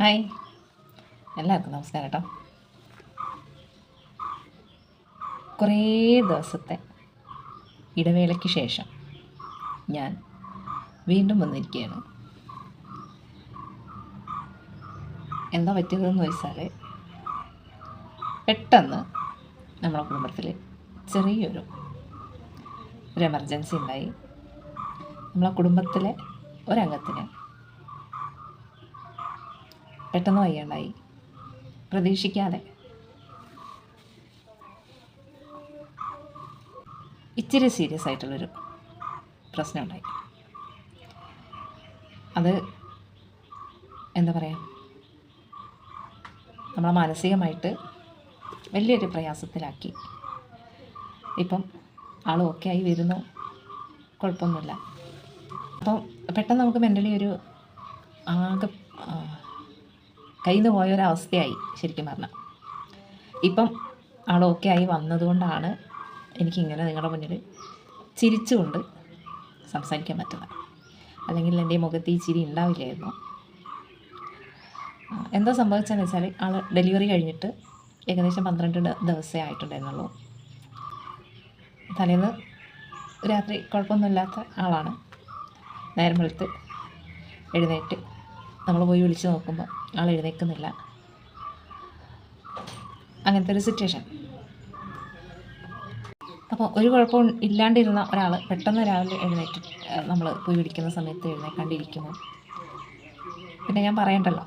Hi. എല്ലാവർക്കും നമസ്കാരം കേട്ടോ. കുറേ ദിവസത്തെ ഇടവേളയ്ക്ക് ശേഷം ഞാൻ വീണ്ടും വന്നിരിക്കുകയാണ്. എന്താ പറ്റിയതെന്ന് വെച്ചാൽ പെട്ടെന്ന് നമ്മളെ കുടുംബത്തിൽ ചെറിയൊരു ഒരു എമർജൻസി ഉണ്ടായി. നമ്മളെ കുടുംബത്തിലെ ഒരംഗത്തിന് പെട്ടെന്ന് വയ്യാണ്ടായി. പ്രതീക്ഷിക്കാതെ. ഇച്ചിരി സീരിയസ് ആയിട്ടുള്ളൊരു പ്രശ്നം ഉണ്ടായി അത് എന്താ പറയുക നമ്മളെ മാനസികമായിട്ട് വലിയൊരു പ്രയാസത്തിലാക്കി. ഇപ്പം ആൾ ഓക്കെ ആയി വരുന്നു. കുഴപ്പമൊന്നുമില്ല. അപ്പം പെട്ടെന്ന് നമുക്ക് മെന്റലി ഒരു ആകെ കയ്യിൽ നിന്ന് പോയൊരവസ്ഥയായി ശരിക്കും പറഞ്ഞാൽ ഇപ്പം ആളൊക്കെ ആയി വന്നതുകൊണ്ടാണ് എനിക്കിങ്ങനെ നിങ്ങളുടെ മുന്നിൽ ചിരിച്ചുകൊണ്ട് സംസാരിക്കാൻ പറ്റുന്നത്. അല്ലെങ്കിൽ എന്റെ മുഖത്ത് ഈ ചിരി ഉണ്ടാവില്ലായിരുന്നു. എന്താ സംഭവിച്ചതെന്ന് വെച്ചാൽ ആൾ ഡെലിവറി കഴിഞ്ഞിട്ട് ഏകദേശം പന്ത്രണ്ട് ദിവസമേ ആയിട്ടുണ്ടായിരുന്നുള്ളൂ. തലേന്ന് രാത്രി കുഴപ്പമൊന്നുമില്ലാത്ത ആളാണ്. നേരം വെളുത്ത് എഴുന്നേറ്റ് നമ്മൾ പോയി വിളിച്ച് നോക്കുമ്പോൾ ആൾ എഴുന്നേൽക്കുന്നില്ല. അങ്ങനത്തെ ഒരു സിറ്റുവേഷൻ അപ്പോൾ ഒരു കുഴപ്പവും ഇല്ലാണ്ടിരുന്ന ഒരാൾ പെട്ടെന്ന് രാവിലെ എഴുന്നേറ്റ് നമ്മൾ പോയി വിളിക്കുന്ന സമയത്ത് എഴുന്നേക്കാണ്ടിരിക്കുന്നു. പിന്നെ ഞാൻ പറയണ്ടല്ലോ.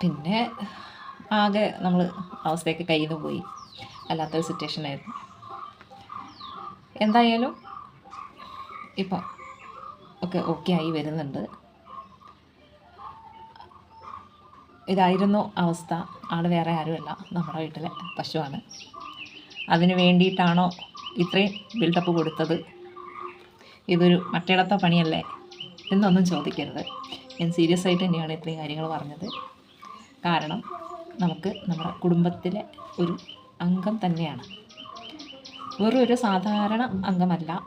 പിന്നെ ആകെ നമ്മൾ അവസ്ഥയൊക്കെ കയ്യിൽ നിന്ന് പോയി. അല്ലാത്തൊരു സിറ്റുവേഷനായിരുന്നു എന്തായാലും ഇപ്പം ഒക്കെ ഓക്കെ ആയി വരുന്നുണ്ട്. ഇതായിരുന്നു അവസ്ഥ. ആൾ വേറെ ആരുമല്ല നമ്മുടെ വീട്ടിലെ പശുവാണ്. അതിന് വേണ്ടിയിട്ടാണോ ഇത്രയും ബിൽഡപ്പ് കൊടുത്തത്? ഇതൊരു മറ്റിടത്തെ പണിയല്ലേ എന്നൊന്നും ചോദിക്കരുത്. ഞാൻ സീരിയസ് ആയിട്ട് തന്നെയാണ് ഇത്രയും കാര്യങ്ങൾ പറഞ്ഞത്. കാരണം നമുക്ക് നമ്മുടെ കുടുംബത്തിലെ ഒരു അംഗം തന്നെയാണ്. വെറും ഒരു സാധാരണ അംഗമല്ല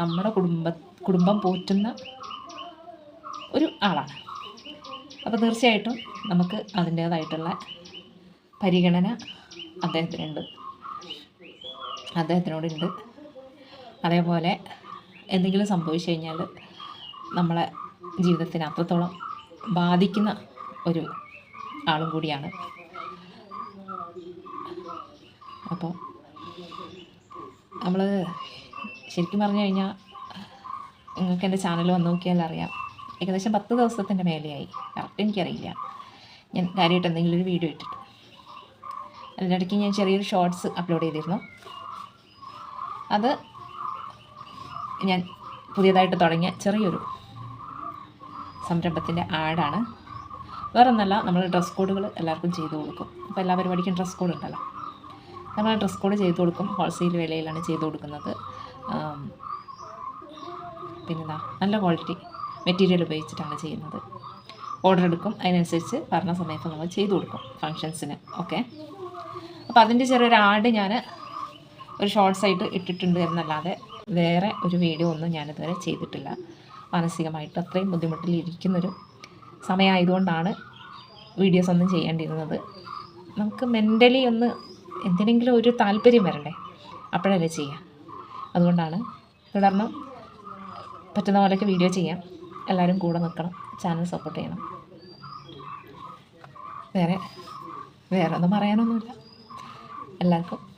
നമ്മുടെ കുടുംബ കുടുംബം പോറ്റുന്ന ഒരു ആളാണ്. അപ്പോൾ തീർച്ചയായിട്ടും നമുക്ക് അതിന്റേതായിട്ടുള്ള പരിഗണന അദ്ദേഹത്തിനുണ്ട്. അദ്ദേഹത്തിനോടുണ്ട്. അതേപോലെ എന്തെങ്കിലും സംഭവിച്ചു കഴിഞ്ഞാൽ നമ്മളെ ജീവിതത്തിന് അത്രത്തോളം ബാധിക്കുന്ന ഒരു ആളും കൂടിയാണ്. അപ്പോൾ നമ്മൾ ശരിക്കും പറഞ്ഞു കഴിഞ്ഞാൽ നിങ്ങൾക്ക് എന്റെ ചാനൽ വന്ന് നോക്കിയാൽ അറിയാം ഏകദേശം പത്ത് ദിവസത്തിന്റെ മേലെയായി. കറക്റ്റ് എനിക്കറിയില്ല. ഞാൻ കാര്യമായിട്ട് എന്തെങ്കിലും ഒരു വീഡിയോ ഇട്ടിട്ട്. അതിനിടയ്ക്ക് ഞാൻ ചെറിയൊരു ഷോർട്സ് അപ്ലോഡ് ചെയ്തിരുന്നു. അത് ഞാൻ പുതിയതായിട്ട് തുടങ്ങിയ ചെറിയൊരു സംരംഭത്തിന്റെ ആഡാണ്. വേറെ ഒന്നല്ല നമ്മൾ ഡ്രസ് കോഡുകൾ എല്ലാവർക്കും ചെയ്തു കൊടുക്കും. അപ്പോൾ എല്ലാ പരിപാടിക്കും ഡ്രസ് കോഡ് ഉണ്ടല്ലോ. നമ്മൾ ഡ്രസ് കോഡ് ചെയ്തു കൊടുക്കും. ഹോൾസെയിൽ വിലയിലാണ് ചെയ്തു കൊടുക്കുന്നത്. പിന്നെന്താ? നല്ല ക്വാളിറ്റി മെറ്റീരിയൽ ഉപയോഗിച്ചിട്ടാണ് ചെയ്യുന്നത്. ഓർഡർ എടുക്കും. അതിനനുസരിച്ച് പറഞ്ഞ സമയത്ത് നമ്മൾ ചെയ്തു കൊടുക്കും ഫങ്ഷൻസിന് ഓക്കെ അപ്പോൾ അതിന്റെ ചെറിയൊരു ആഡ് ഞാൻ ഒരു ഷോർട്സ് ആയിട്ട് ഇട്ടിട്ടുണ്ട് എന്നല്ലാതെ വേറെ ഒരു വീഡിയോ ഒന്നും ഞാനിതുവരെ ചെയ്തിട്ടില്ല. മാനസികമായിട്ട് അത്രയും ബുദ്ധിമുട്ടിലിരിക്കുന്നൊരു സമയമായതുകൊണ്ടാണ് വീഡിയോസ് ഒന്നും ചെയ്യേണ്ടിയിരുന്നത്. നമുക്ക് മെന്റലി ഒന്ന് എന്തിനെങ്കിലും ഒരു താല്പര്യം വരണ്ടേ? അപ്പോഴല്ലേ ചെയ്യാം. അതുകൊണ്ടാണ് തുടർന്ന് പറ്റുന്ന പോലെയൊക്കെ വീഡിയോ ചെയ്യാം. എല്ലാവരും കൂടെ നിൽക്കണം ചാനൽ സപ്പോർട്ട് ചെയ്യണം. വേറെ വേറെ ഒന്നും പറയാനൊന്നുമില്ല. എല്ലാവർക്കും